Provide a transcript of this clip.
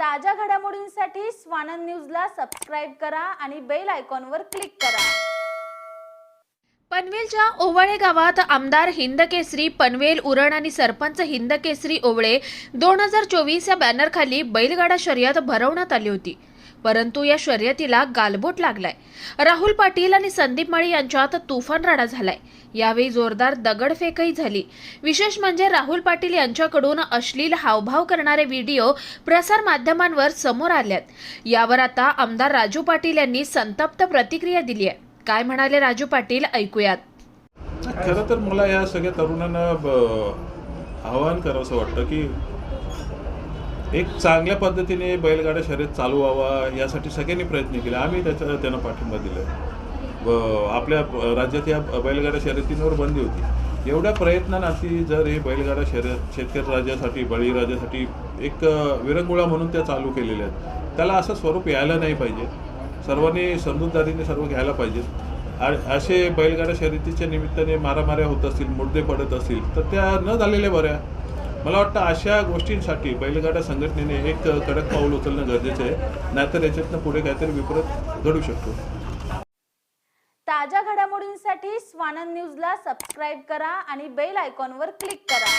ताज्या घडामोडींसाठी स्वानंद न्यूजला सबस्क्राईब करा आणि बेल आयकॉनवर क्लिक करा. पनवेलच्या ओवळे गावात आमदार हिंदकेसरी पनवेल उरण आणि सरपंच हिंदकेसरी ओवळे दोन हजार चोवीस या बॅनरखाली बैलगाडा शर्यत भरवण्यात आली होती. परंतु या शर्यतीला गालबोट लागलाय. राहुल पाटील आणि संदीप माळी यांच्यात तुफान राडा झालाय. यावेळी जोरदार दगडफेकही झाली. विशेष म्हणजे राहुल पाटील यांच्याकडून अश्लील हावभाव करणारे व्हिडिओ प्रसार माध्यमांवर समोर आल्यात. यावर आता आमदार राजू पाटील यांनी संतप्त प्रतिक्रिया दिली आहे. काय म्हणाले राजू पाटील? ऐकूयात. खरं तर मला या सगळ्या तरुणांना आवाहन करावंसं वाटतं की एक चांगल्या पद्धतीने बैलगाडा शर्यत चालू व्हावा यासाठी सगळ्यांनी प्रयत्न केले. आम्ही त्याचा त्यांना पाठिंबा दिला व आपल्या राज्यात या बैलगाडा शर्यतींवर बंदी होती. एवढ्या प्रयत्नांती जर हे बैलगाडा शर्यत शेतकरी राज्यासाठी बळीराजासाठी एक विरंगुळा म्हणून त्या चालू केलेल्या आहेत. त्याला असं स्वरूप यायला नाही पाहिजे. सर्वांनी समजूतदारीने सर्व घ्यायला पाहिजेत असे बैलगाडा शर्यतीच्या निमित्ताने मारामाऱ्या होत असतील मुद्दे पडत असतील तर त्या न झालेल्या बऱ्या. मला वाटतं अशा गोष्टींसाठी बैलगाडा संघटनेने एक कडक पाऊल उचलणं गरजेचं आहे. नाहीतर याच्यातनं पुढे काहीतरी विपरीत घडू शकतो. ताज्या घडामोडींसाठी स्वानंद न्यूजला सबस्क्राईब करा आणि बेल आयकॉनवर क्लिक करा.